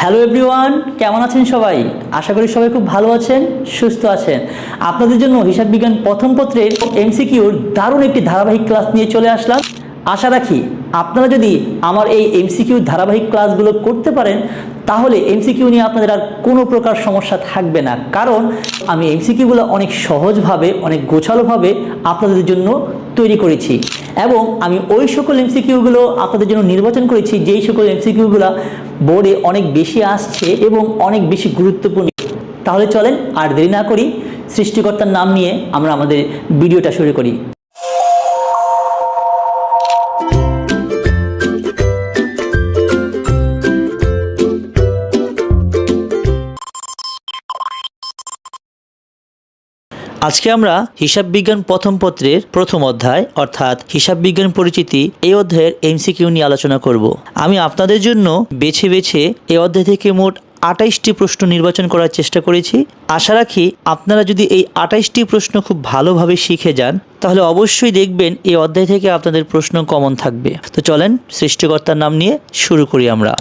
Hello everyone কেমন আছেন সবাই? আশা করি সবাই খুব ভালো আছেন, সুস্থ আছেন। আপনাদের জন্য হিসাব বিজ্ঞান প্রথম পত্রের এমসিকিউর দারুণ একটি ধারাবাহিক ক্লাস নিয়ে চলে আসলাম। আশা রাখি আপনারা যদি আমার এই এমসিকিউ ধারাবাহিক ক্লাসগুলো করতে পারেন, তাহলে এমসিকিউ নিয়ে আপনাদের আর কোনো প্রকার সমস্যা থাকবে না। কারণ আমি এমসিকিউগুলো অনেক সহজভাবে, অনেক গোছালোভাবে আপনাদের জন্য তৈরি করেছি। এবং আমি ওই সকল এমসিকিউগুলো আপনাদের জন্য নির্বাচন করেছি, যেই সকল এমসিকিউগুলো বোর্ডে অনেক বেশি আসছে এবং অনেক বেশি গুরুত্বপূর্ণ। তাহলে চলেন আর দেরি না করি, সৃষ্টিকর্তার নাম নিয়ে আমরা আমাদের ভিডিওটা শুরু করি। আজকে আমরা হিসাব বিজ্ঞান প্রথম পত্রের প্রথম অধ্যায়, অর্থাৎ হিসাব বিজ্ঞান পরিচিতি, এই অধ্যায়ের এমসিকিউ নিয়ে আলোচনা করব। আমি আপনাদের জন্য বেছে বেছে এই অধ্যায় থেকে মোট আটাইশটি প্রশ্ন নির্বাচন করার চেষ্টা করেছি। আশা রাখি আপনারা যদি এই আটাইশটি প্রশ্ন খুব ভালোভাবে শিখে যান, তাহলে অবশ্যই দেখবেন এই অধ্যায় থেকে আপনাদের প্রশ্ন কমন থাকবে। তো চলেন, সৃষ্টিকর্তার নাম নিয়ে শুরু করি আমরা।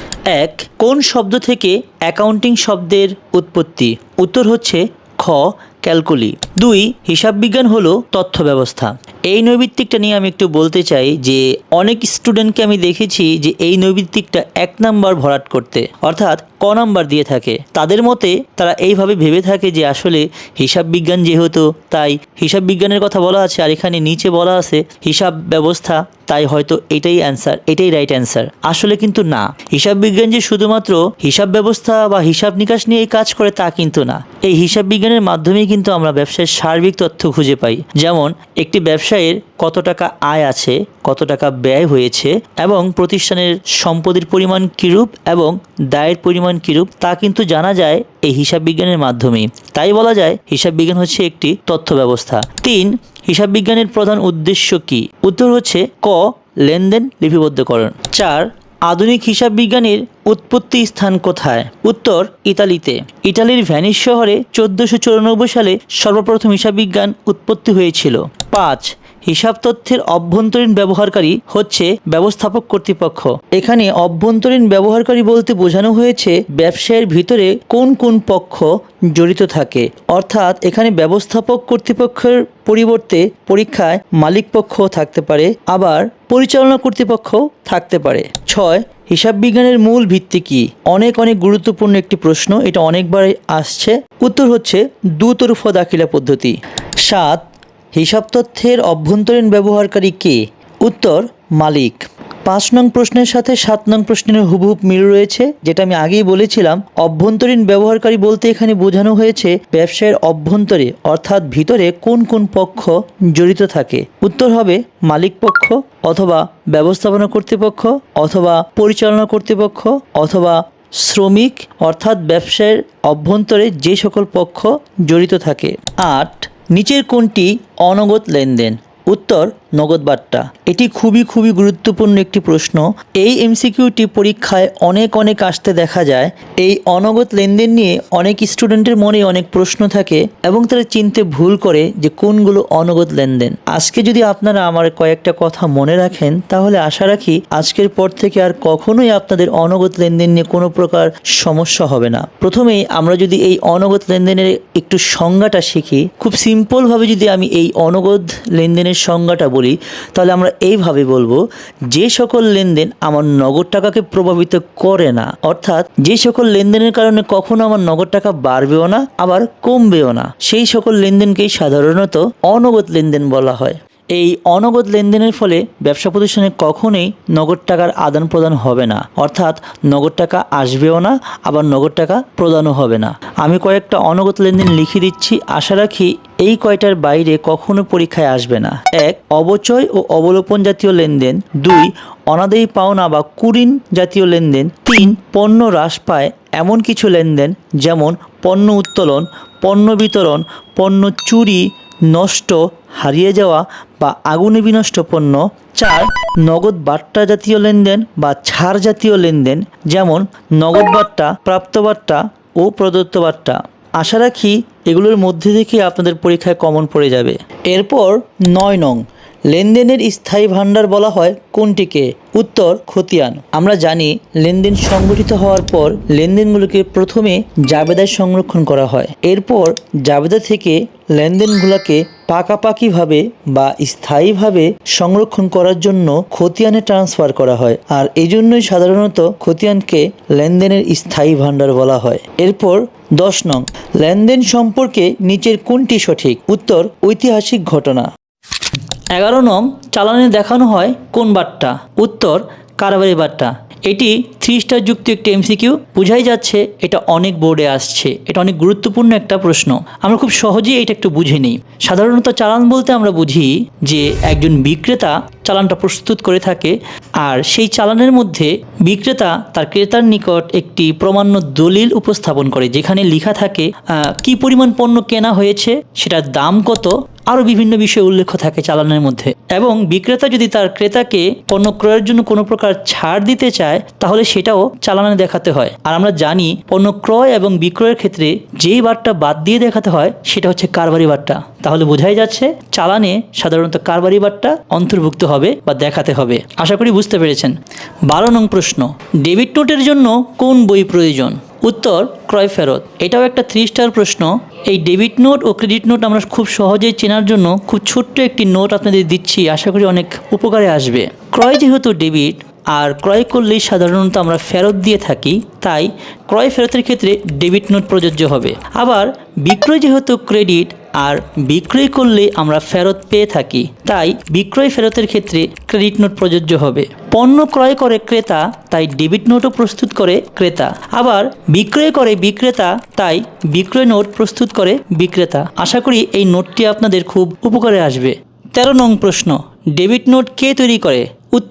এক, কোন শব্দ থেকে অ্যাকাউন্টিং শব্দের উৎপত্তি? উত্তর হচ্ছে খ ক্যালকুলি। দুই হিসাব বিজ্ঞান হলো তথ্য ব্যবস্থা এই নৈবিত্তিকটা নিয়ে আমি একটু বলতে চাই যে অনেক স্টুডেন্টকে আমি দেখেছি যে এই নৈবিত্তিকটা এক নাম্বার ভরাট করতে, অর্থাৎ ক নাম্বার দিয়ে থাকে। তাদের মতে তারা এইভাবে ভেবে থাকে যে আসলে হিসাব বিজ্ঞান যেহেতু, তাই হিসাব বিজ্ঞানের কথা বলা আছে আর এখানে নিচে বলা আছে হিসাব ব্যবস্থা, তাই হয়তো এটাই অ্যান্সার এটাই রাইট অ্যান্সার আসলে কিন্তু না। হিসাব বিজ্ঞান যে শুধুমাত্র হিসাব ব্যবস্থা বা হিসাব নিকাশ নিয়ে কাজ করে তা কিন্তু না। এই হিসাব বিজ্ঞানের মাধ্যমেই কিন্তু আমরা ব্যবসায়ের সার্বিক তথ্য খুঁজে পাই। যেমন, একটি ব্যবসায়ের কত টাকা আয় আছে, কত টাকা ব্যয় হয়েছে এবং প্রতিষ্ঠানের সম্পদের পরিমাণ কিরূপ এবং দায়ের পরিমাণ কিরূপ তা কিন্তু জানা যায় এই হিসাব বিজ্ঞানের মাধ্যমে। তাই বলা যায় হিসাব বিজ্ঞান হচ্ছে একটি তথ্য ব্যবস্থা। তিন, হিসাব বিজ্ঞানের প্রধান উদ্দেশ্য কি? উত্তর হচ্ছে ক, লেনদেন লিপিবদ্ধকরণ। চার, আধুনিক হিসাব বিজ্ঞানের উৎপত্তি স্থান কোথায়? উত্তর, ইতালিতে। ইতালির ভ্যানিস শহরে চোদ্দশো সালে সর্বপ্রথম হিসাব বিজ্ঞান উৎপত্তি হয়েছিল। পাঁচ হিসাব তথ্যের অভ্যন্তরীণ ব্যবহারকারী হচ্ছে ব্যবস্থাপক কর্তৃপক্ষ। এখানে অভ্যন্তরীণ ব্যবহারকারী বলতে বোঝানো হয়েছে ব্যবসায়ের ভিতরে কোন কোন পক্ষ জড়িত থাকে। অর্থাৎ এখানে ব্যবস্থাপক কর্তৃপক্ষের পরিবর্তে পরীক্ষায় মালিক পক্ষ থাকতে পারে, আবার পরিচালনা কর্তৃপক্ষ থাকতে পারে। ছয়, হিসাব বিজ্ঞানের মূল ভিত্তি কি? অনেক অনেক গুরুত্বপূর্ণ একটি প্রশ্ন, এটা অনেকবার আসছে। উত্তর হচ্ছে দুতরফা দাখিলা পদ্ধতি। সাত হিসাব তথ্যের অভ্যন্তরীণ ব্যবহারকারী কে? উত্তর, মালিক। পাঁচ নং প্রশ্নের সাথে সাত নং প্রশ্নের হুবহুব মিল রয়েছে, যেটা আমি আগেই বলেছিলাম। অভ্যন্তরীণ ব্যবহারকারী বলতে এখানে বোঝানো হয়েছে ব্যবসায়ের অভ্যন্তরে, অর্থাৎ ভিতরে কোন কোন পক্ষ জড়িত থাকে। উত্তর হবে মালিক পক্ষ, অথবা ব্যবস্থাপনা কর্তৃপক্ষ, অথবা পরিচালনা কর্তৃপক্ষ, অথবা শ্রমিক, অর্থাৎ ব্যবসায়ের অভ্যন্তরে যে সকল পক্ষ জড়িত থাকে। আট নিচের কোনটি অনগত লেনদেন। উত্তর নগদ বার্তা। এটি খুবই খুবই গুরুত্বপূর্ণ একটি প্রশ্ন। এই এমসিকিউটি পরীক্ষায় অনেক অনেক আসতে দেখা যায়। এই অনগদ লেনদেন নিয়ে অনেক স্টুডেন্টের মনে অনেক প্রশ্ন থাকে এবং তারা চিনতে ভুল করে যে কোনগুলো অনগদ লেনদেন। আজকে যদি আপনারা আমার কয়েকটা কথা মনে রাখেন, তাহলে আশা রাখি আজকের পর থেকে আর কখনোই আপনাদের অনগত লেনদেন নিয়ে কোনো প্রকার সমস্যা হবে না। প্রথমেই আমরা যদি এই অনগত লেনদেনের একটু সংজ্ঞাটা শিখি, খুব সিম্পলভাবে যদি আমি এই অনগদ লেনদেনের সংজ্ঞাটা বলি তাহলে আমরা এইভাবে বলব, যে সকল লেনদেন আমার নগদ টাকাকে প্রভাবিত করে না, অর্থাৎ যে সকল লেনদেনের কারণে কখনো আমার নগদ টাকা বাড়বেও না, আবার কমবেও না, সেই সকল লেনদেনকেই সাধারণত অনগদ লেনদেন বলা হয়। এই অনগদ লেনদেনের ফলে ব্যবসা প্রতিষ্ঠানে কখনোই নগদ টাকার আদান প্রদান হবে না, অর্থাৎ নগদ টাকা আসবেও না, আবার নগদ টাকা প্রদানও হবে না। আমি কয়েকটা অনগদ লেনদেন লিখে দিচ্ছি, আশা রাখি এই কয়টার বাইরে কখনো পরীক্ষায় আসবে না। এক, অবচয় ও অবলোপন জাতীয় লেনদেন। দুই, অনাদায়ী পাওনা বা কুরিন জাতীয় লেনদেন। তিন, পণ্য হ্রাস পায় এমন কিছু লেনদেন যেমন পণ্য উত্তোলন, পণ্য বিতরণ, পণ্য চুরি, নষ্ট, হারিয়ে যাওয়া বা আগুনে বিনষ্ট পণ্য। চার, নগদ বার্তা জাতীয় লেনদেন বা ছাড় জাতীয় লেনদেন যেমন নগদ বার্তা, প্রাপ্ত বার্তা ও প্রদত্ত বার্তা। আশা রাখি এগুলোর মধ্যে থেকে আপনাদের পরীক্ষায় কমন পড়ে যাবে। এরপর নয় নং, লেনদেনের স্থায়ী ভাণ্ডার বলা হয় কোনটিকে? উত্তর, খতিয়ান। আমরা জানি লেনদেন সংগঠিত হওয়ার পর লেনদেনগুলোকে প্রথমে জাবেদায় সংরক্ষণ করা হয়। এরপর জাবেদা থেকে লেনদেনগুলোকে পাকাপাকিভাবে বা স্থায়ীভাবে সংরক্ষণ করার জন্য খতিয়ানে ট্রান্সফার করা হয়। আর এই জন্যই সাধারণত খতিয়ানকে লেনদেনের স্থায়ী ভাণ্ডার বলা হয়। এরপর দশ নং, লেনদেন সম্পর্কে নিচের কোনটি সঠিক? উত্তর, ঐতিহাসিক ঘটনা। এগারো নং, চালানে দেখানো হয় কোন বার্তা উত্তর, কারবারি বারটা। এটি থ্রি স্টার যুক্ত একটি এমসিকিউ বোঝাই যাচ্ছে এটা অনেক বোর্ডে আসছে। এটা অনেক গুরুত্বপূর্ণ একটা প্রশ্ন। আমরা খুব সহজেই এটা একটু বুঝে নিই। সাধারণত চালান বলতে আমরা বুঝি যে একজন বিক্রেতা চালানটা প্রস্তুত করে থাকে আর সেই চালানের মধ্যে বিক্রেতা তার ক্রেতার নিকট একটি প্রমাণ্য দলিল উপস্থাপন করে, যেখানে লেখা থাকে কি পরিমাণ পণ্য কেনা হয়েছে, সেটার দাম কত আরও বিভিন্ন বিষয় উল্লেখ থাকে চালানের মধ্যে। এবং বিক্রেতা যদি তার ক্রেতাকে পণ্য ক্রয়ের জন্য কোনো প্রকার ছাড় দিতে চায়, তাহলে সেটাও চালানে দেখাতে হয়। আর আমরা জানি, পণ্য ক্রয় এবং বিক্রয়ের ক্ষেত্রে যেই বারটা বাদ দিয়ে দেখাতে হয়, সেটা হচ্ছে কারবারি বারটা। তাহলে বোঝাই যাচ্ছে, চালানে সাধারণত কারবারি বারটা অন্তর্ভুক্ত হবে বা দেখাতে হবে। আশা করি বুঝতে পেরেছেন। বারো নং প্রশ্ন, ডেবিট নোটের জন্য কোন বই প্রয়োজন? উত্তর ক্রয় ফেরত। এটাও একটা থ্রি স্টার প্রশ্ন। এই ডেবিট নোট ও ক্রেডিট নোট আমরা খুব সহজেই চেনার জন্য খুব ছোট্ট একটি নোট আপনাদের দিচ্ছি। আশা করি অনেক উপকারে আসবে। ক্রয় যেহেতু ডেবিট আর ক্রয় করলেই সাধারণত আমরা ফেরত দিয়ে থাকি, তাই ক্রয় ফেরতের ক্ষেত্রে ডেবিট নোট প্রযোজ্য হবে। আবার বিক্রয় যেহেতু ক্রেডিট আর বিক্রয় করলে আমরা ফেরত পেয়ে থাকি। তাই বিক্রয় ফেরতের ক্ষেত্রে ক্রেডিট নোট প্রযোজ্য হবে। পণ্য ক্রয় করে ক্রেতা, তাই ডেবিট নোটও প্রস্তুত করে ক্রেতা। আবার বিক্রয় করে বিক্রেতা, তাই বিক্রয় নোট প্রস্তুত করে বিক্রেতা। আশা করি এই নোটটি আপনাদের খুব উপকারে আসবে। তেরো নং প্রশ্ন, ডেবিট নোট কে তৈরি করে?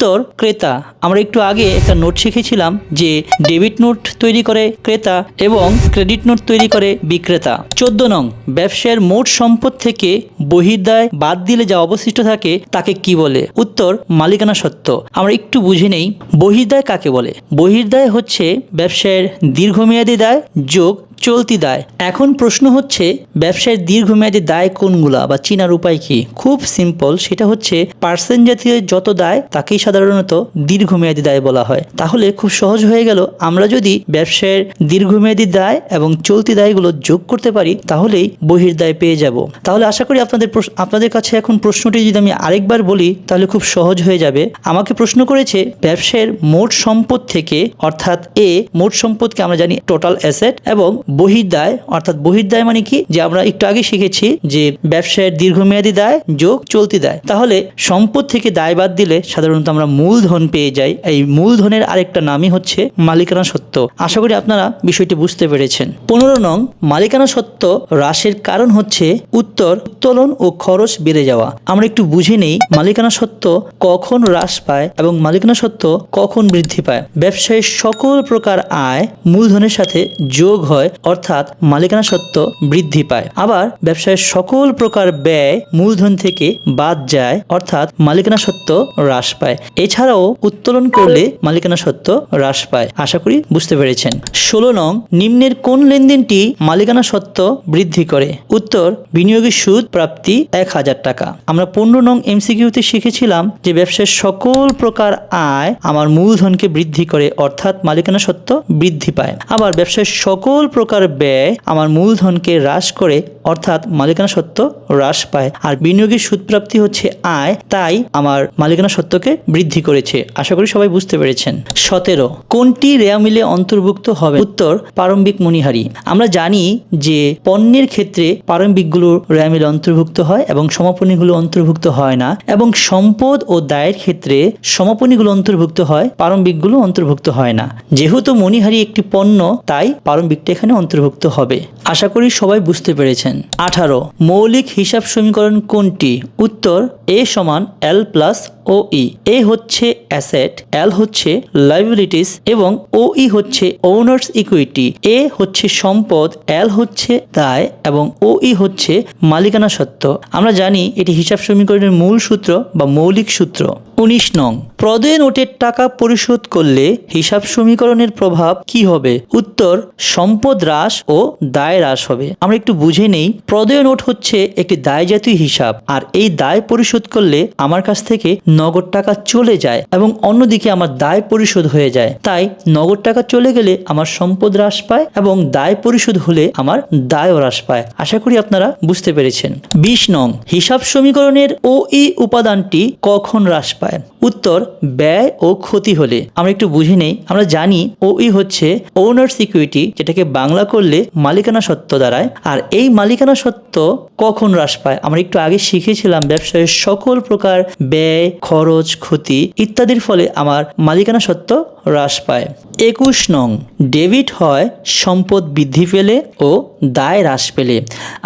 উত্তর ক্রেতা। আমরা একটু আগে একটা নোট শিখেছিলাম যে ডেবিট নোট তৈরি করে ক্রেতা এবং ক্রেডিট নোট তৈরি করে বিক্রেতা। চোদ্দ নং, ব্যবসায়ের মোট সম্পদ থেকে বহির্দায় বাদ দিলে যা অবশিষ্ট থাকে তাকে কি বলে? উত্তর, মালিকানা সত্ত্ব আমরা একটু বুঝে নেই বহির্দায় কাকে বলে? বহির্দায় হচ্ছে ব্যবসায়ের দীর্ঘমেয়াদী দায় যোগ চলতি দায়। এখন প্রশ্ন হচ্ছে, ব্যবসায়ের দীর্ঘমেয়াদী দায় কোনগুলা বা চিনার উপায় কি? খুব সিম্পল সেটা হচ্ছে পার্সেন্ট জাতীয় যত দায়, তাকেই সাধারণত দীর্ঘমেয়াদী দায় বলা হয়। তাহলে খুব সহজ হয়ে গেল, আমরা যদি ব্যবসায়ের দীর্ঘমেয়াদী দায় এবং চলতি দায়গুলো যোগ করতে পারি, তাহলেই বহির্দায় পেয়ে যাব। তাহলে আশা করি আপনাদের আপনাদের কাছে এখন প্রশ্নটি যদি আমি আরেকবার বলি, তাহলে খুব সহজ হয়ে যাবে। আমাকে প্রশ্ন করেছে, ব্যবসায়ের মোট সম্পদ থেকে, অর্থাৎ এ মোট সম্পদকে আমরা জানি টোটাল অ্যাসেট এবং বহির্দায়, অর্থাৎ বহির্দায় মানে কি? যে আমরা একটু আগে শিখেছি যে ব্যবসায়ের দীর্ঘমেয়াদী দায় যোগ চলতি দায়। তাহলে সম্পদ থেকে দায় বাদ দিলে সাধারণত আমরা মূলধন পেয়ে যাই। এই মূলধনের আরেকটা নামই হচ্ছে মালিকানা সত্ত্ব। আশা করি আপনারা বিষয়টি বুঝতে পেরেছেন। পনেরো নং, মালিকানা সত্ত্ব হ্রাসের কারণ হচ্ছে উত্তর, উত্তোলন ও খরচ বেড়ে যাওয়া। আমরা একটু বুঝে নেই মালিকানা সত্ত্ব কখন হ্রাস পায় এবং মালিকানা সত্ত্ব কখন বৃদ্ধি পায়। ব্যবসায়ের সকল প্রকার আয় মূলধনের সাথে যোগ হয় অর্থাৎ মালিকানা সত্ত্ব বৃদ্ধি পায়। আবার ব্যবসায়ের সকল প্রকার ব্যয় মূলধন থেকে বাদ যায়, অর্থাৎ মালিকানা সত্ত্ব হ্রাস পায়। এছাড়াও উত্তোলন করলে মালিকানা সত্ত্ব হ্রাস পায়। আশা করি বুঝতে পেরেছেন। ষোলো নং, নিম্নের কোন লেনদেনটি মালিকানা সত্ত্ব বৃদ্ধি করে? উত্তর বিনিয়োগের সুদ প্রাপ্তি এক হাজার টাকা। আমরা পনেরো নং এমসিকিউতে শিখেছিলাম যে ব্যবসার সকল প্রকার আয় আমার মূলধনকে বৃদ্ধি করে, অর্থাৎ মালিকানা সত্ত্ব বৃদ্ধি পায়। আবার ব্যবসার সকল প্রকার ব্যয় আমার মূলধনকে হ্রাস করে, অর্থাৎ মালিকানা সত্ত্ব হ্রাস পায়। আর বিনিয়োগের সুদ প্রাপ্তি হচ্ছে আয়, তাই আমার মালিকানা সত্ত্বকে বৃদ্ধি করেছে। আশা করি সবাই বুঝতে পেরেছেন। সতেরো, কোনটি রেয়া মিলে অন্তর্ভুক্ত হবে? উত্তর, প্রারম্ভিক মণিহারি। আমরা জানি যে পণ্যের ক্ষেত্রে প্রারম্ভিকগুলো রেয়া মিলে অন্তর্ভুক্ত হয় এবং সমাপনীগুলো অন্তর্ভুক্ত হয় না, এবং সম্পদ ও দায়ের ক্ষেত্রে সমাপনীগুলো অন্তর্ভুক্ত হয়, প্রারম্ভিকগুলো অন্তর্ভুক্ত হয় না। যেহেতু মণিহারি একটি পণ্য, তাই প্রারম্ভিকটা এখানে অন্তর্ভুক্ত হবে। আশা করি সবাই বুঝতে পেরেছেন। আঠারো, মৌলিক হিসাব সমীকরণ কোনটি? উত্তর, এ সমান এল প্লাস ও ই এ হচ্ছে অ্যাসেট এল হচ্ছে লাইবিলিটিস এবং ও ই হচ্ছে ওনার্স ইকুইটি এ হচ্ছে সম্পদ এল হচ্ছে দায় এবং ও ই হচ্ছে মালিকানা সত্ত্ব আমরা জানি এটি হিসাব সমীকরণের মূল সূত্র বা মৌলিক সূত্র। উনিশ নং, প্রদেয় নোটের টাকা পরিশোধ করলে হিসাব সমীকরণের প্রভাব কি হবে? উত্তর, সম্পদ হ্রাস ও দায় হ্রাস হবে। আমরা একটু বুঝে নেই, প্রদেয় নোট হচ্ছে একটি দায় জাতীয় হিসাব, আর এই দায় পরিশোধ করলে আমার কাছ থেকে নগদ টাকা চলে যায় এবং অন্যদিকে আমার দায় পরিশোধ হয়ে যায়। তাই নগদ টাকা চলে গেলে আমার সম্পদ হ্রাস পায় এবং দায় পরিশোধ হলে আমার দায়ও হ্রাস পায়। আশা করি আপনারা বুঝতে পেরেছেন। বিশ নং, হিসাব সমীকরণের ও ই উপাদানটি কখন হ্রাস পায়? উত্তর, ব্যয় ও ক্ষতি হলে। আমরা একটু বুঝে নেই। আমরা জানি ও ই হচ্ছে ওনার্স ইকুইটি যেটাকে বাংলা করলে মালিকানা সত্ত্ব দাঁড়ায় আর এই মালিকানা সত্ত্ব কখন হ্রাস পায়? আমরা একটু আগে শিখেছিলাম ব্যবসায়ের সকল প্রকার ব্যয় খরচ, ক্ষতি ইত্যাদির ফলে আমার মালিকানা সত্ত্ব হ্রাস পায়। একুশ নং, ডেবিট হয় সম্পদ বৃদ্ধি পেলে ও দায় হ্রাস পেলে।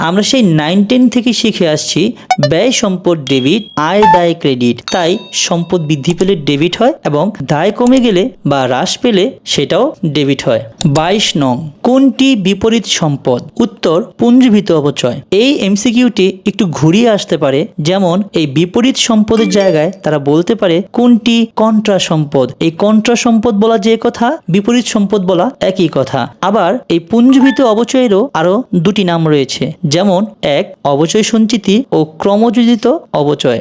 আমরা সেই নাইন টেন থেকে শিখে আসছি, ব্যয় সম্পদ ডেবিট, আয় দায় ক্রেডিট। তাই সম্পদ বৃদ্ধি পেলে ডেবিট হয় এবং দায় কমে গেলে বা হ্রাস পেলে সেটাও ডেবিট হয়। বাইশ নং, কোনটি বিপরীত সম্পদ? উত্তর, পুঞ্জীভূত অপচয়। এই এমসিকিউটি একটু ঘুরিয়ে আসতে পারে, যেমন এই বিপরীত সম্পদের জায়গায় তারা বলতে পারে, কোনটি কন্ট্রা সম্পদ এই কন্ট্রা সম্পদ বলা যে কথা, বিপরীত সম্পদ বলা একই কথা। আবার এই পুঞ্জীভূত অবচয়েরও আরও দুটি নাম রয়েছে, যেমন, এক অবচয় সঞ্চিতি ও ক্রমযোজিত অবচয়।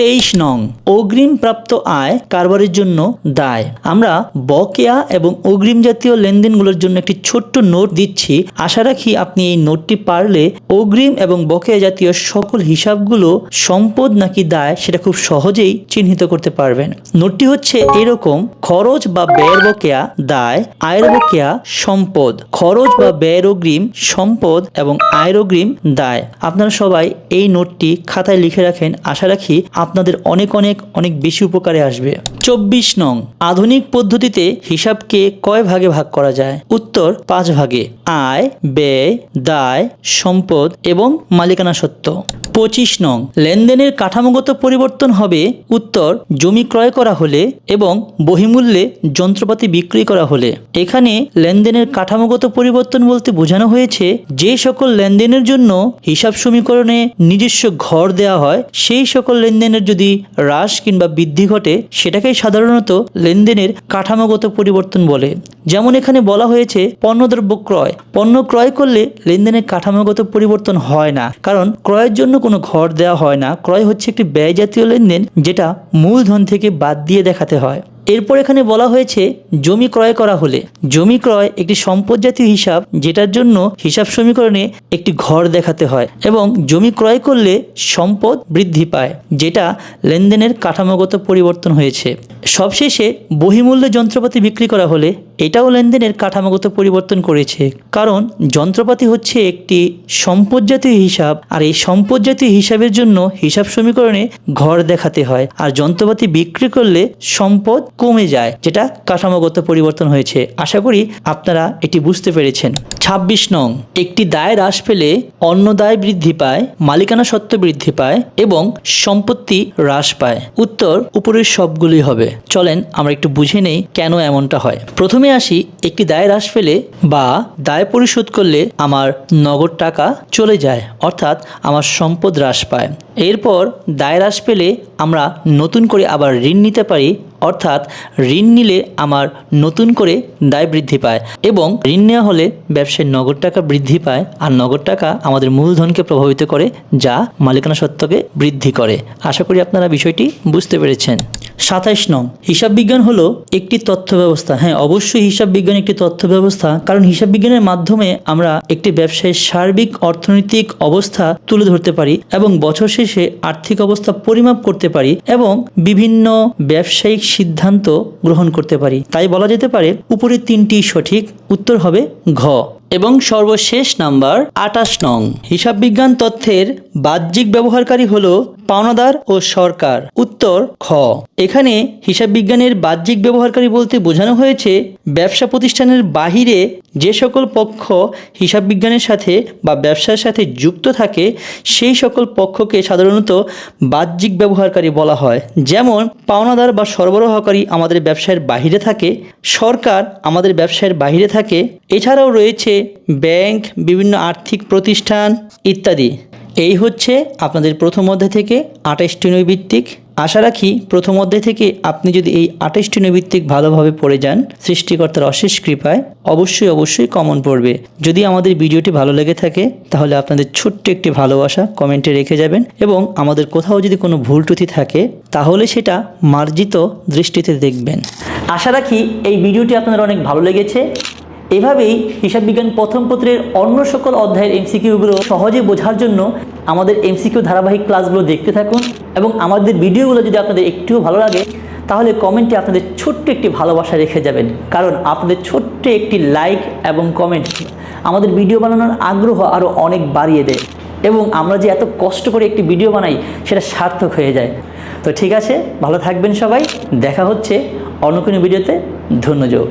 তেইশ নং অগ্রিম প্রাপ্ত আয় কারবারের জন্য দায়। আমরা বকেয়া এবং অগ্রিম জাতীয় লেনদেনগুলোর জন্য একটি ছোট্ট নোট দিচ্ছি। আশা রাখি আপনি এই নোটটি পারলে অগ্রিম এবং বকেয়া জাতীয় সকল হিসাবগুলো সম্পদ নাকি দায় সেটা খুব সহজেই চিহ্নিত করতে পারবেন। নোটটি হচ্ছে এরকম, খরচ বা ব্যয়ের বকেয়া দায়, আয়ের বকেয়া সম্পদ, খরচ বা ব্যয়ের অগ্রিম সম্পদ এবং আয়ের অগ্রিম দায়। আপনারা সবাই এই নোটটি খাতায় লিখে রাখেন। আশা রাখি আপনাদের অনেক অনেক অনেক বেশি উপকারে আসবে। চব্বিশ নং, আধুনিক পদ্ধতিতে হিসাবকে কয় ভাগে ভাগ করা যায়? উত্তর, পাঁচ ভাগে। আয়, ব্যয়, দায়, সম্পদ এবং মালিকানা সত্ত্ব পঁচিশ নং, লেনদেনের কাঠামোগত পরিবর্তন হবে। উত্তর, জমি ক্রয় করা হলে এবং বহিমূল্যে যন্ত্রপাতি বিক্রি করা হলে। এখানে লেনদেনের কাঠামোগত পরিবর্তন বলতে বোঝানো হয়েছে, যে সকল লেনদেনের জন্য হিসাব সমীকরণে নিজস্ব ঘর দেওয়া হয়, সেই সকল লেনদেনের যদি হ্রাস কিংবা বৃদ্ধি ঘটে, সেটাকেই সাধারণত লেনদেনের কাঠামোগত পরিবর্তন বলে। যেমন এখানে বলা হয়েছে পণ্যদ্রব্য ক্রয়। পণ্য ক্রয় করলে লেনদেনের কাঠামোগত পরিবর্তন হয় না, কারণ ক্রয়ের জন্য কোনো ঘর দেওয়া হয় না। ক্রয় হচ্ছে একটি ব্যয় জাতীয় লেনদেন যেটা মূলধন থেকে বাদ দিয়ে দেখাতে হয়। এরপর এখানে বলা হয়েছে জমি ক্রয় করা হলে। জমি ক্রয় একটি সম্পদ জাতীয় হিসাব, যেটার জন্য হিসাব সমীকরণে একটি ঘর দেখাতে হয় এবং জমি ক্রয় করলে সম্পদ বৃদ্ধি পায়, যেটা লেনদেনের কাঠামোগত পরিবর্তন হয়েছে। সবশেষে বহিমূল্য যন্ত্রপাতি বিক্রি করা হলে এটাও লেনদেনের কাঠামোগত পরিবর্তন করেছে। কারণ যন্ত্রপাতি হচ্ছে একটি সম্পদ জাতীয় হিসাব, আর এই সম্পদ জাতীয় হিসাবের জন্য হিসাব সমীকরণে ঘর দেখাতে হয়, আর যন্ত্রপাতি বিক্রি করলে সম্পদ কমে যায়, যেটা কাঠামোগত পরিবর্তন হয়েছে। আশা করি আপনারা এটি বুঝতে পেরেছেন। ছাব্বিশ নং, একটি দায় হ্রাস পেলে অন্য দায় বৃদ্ধি পায়, মালিকানা সত্ত্ব বৃদ্ধি পায় এবং সম্পত্তি হ্রাস পায়। উত্তর উপরের সবগুলোই হবে। চলেন আমরা একটু বুঝে নেই কেন এমনটা হয়। প্রথমে আসি, একটি দায় হ্রাস পেলে বা দায় পরিশোধ করলে আমার নগদ টাকা চলে যায়, অর্থাৎ আমার সম্পদ হ্রাস পায়। এরপর দায় হ্রাস পেলে আমরা নতুন করে আবার ঋণ নিতে পারি, অর্থাৎ ঋণ নিলে আমার নতুন করে দায় বৃদ্ধি পায় এবং ঋণ নেওয়া হলে ব্যবসায় নগদ টাকা বৃদ্ধি পায় আর নগদ টাকা আমাদের মূলধনকে প্রভাবিত করে, যা মালিকানা সত্ত্বকে বৃদ্ধি করে। আশা করি আপনারা বিষয়টি বুঝতে পেরেছেন। সাতাইশ নং। হিসাব বিজ্ঞান হলো একটি তথ্য ব্যবস্থা। হ্যাঁ অবশ্যই হিসাব বিজ্ঞান একটি তথ্য ব্যবস্থা, কারণ হিসাব বিজ্ঞানের মাধ্যমে আমরা একটি ব্যবসায়ের সার্বিক, অর্থনৈতিক অবস্থা তুলে ধরতে পারি এবং বছর শেষে আর্থিক অবস্থা পরিমাপ করতে পারি এবং বিভিন্ন ব্যবসায়িক সিদ্ধান্ত গ্রহণ করতে পারি। তাই বলা যেতে পারে উপরের তিনটি সঠিক, উত্তর হবে ঘ। এবং সর্বশেষ নাম্বার আটাশ নং। হিসাব বিজ্ঞান তথ্যের বাহ্যিক ব্যবহারকারী হল পাওনাদার ও সরকার। উত্তর খ। এখানে হিসাব বিজ্ঞানের বাহ্যিক ব্যবহারকারী বলতে বোঝানো হয়েছে, ব্যবসা প্রতিষ্ঠানের বাহিরে যে সকল পক্ষ হিসাব বিজ্ঞানের সাথে বা ব্যবসার সাথে যুক্ত থাকে, সেই সকল পক্ষকে সাধারণত বাহ্যিক ব্যবহারকারী বলা হয়। যেমন, পাওনাদার বা সরবরাহকারী আমাদের ব্যবসায়ের বাহিরে থাকে, সরকার আমাদের ব্যবসায়ের বাহিরে থাকে। এছাড়াও রয়েছে ব্যাংক, বিভিন্ন আর্থিক প্রতিষ্ঠান ইত্যাদি। এই হচ্ছে আপনাদের প্রথম অধ্যায় থেকে আঠাশটি নৈবিত্তিক। আশা রাখি প্রথম অধ্যায় থেকে আপনি যদি এই আঠাশটি নৈবিত্তিক ভালোভাবে পড়ে যান, সৃষ্টিকর্তার অশেষ কৃপায় অবশ্যই অবশ্যই কমন পড়বে। যদি আমাদের ভিডিওটি ভালো লেগে থাকে, তাহলে আপনাদের ছোট্ট একটি ভালোবাসা কমেন্টে রেখে যাবেন এবং আমাদের কোথাও যদি কোনো ভুল ত্রুটি থাকে, তাহলে সেটা মার্জিত দৃষ্টিতে দেখবেন। আশা রাখি এই ভিডিওটি আপনাদের অনেক ভালো লেগেছে। এভাবেই হিসাব বিজ্ঞান প্রথম পত্রের অন্য সকল অধ্যায়ের এমসিকিউগুলো সহজে বোঝার জন্য আমাদের এমসিকিউ ধারাবাহিক ক্লাসগুলো দেখতে থাকুন এবং আমাদের ভিডিওগুলো যদি আপনাদের একটুও ভালো লাগে, তাহলে কমেন্টে আপনাদের ছোট্ট একটি ভালোবাসা রেখে যাবেন। কারণ আপনাদের ছোট্ট একটি লাইক এবং কমেন্ট আমাদের ভিডিও বানানোর আগ্রহ আরও অনেক বাড়িয়ে দেয় এবং আমরা যে এত কষ্ট করে একটি ভিডিও বানাই, সেটা সার্থক হয়ে যায়। তো ঠিক আছে, ভালো থাকবেন সবাই। দেখা হচ্ছে অন্য কোনো ভিডিওতে। ধন্যযোগ।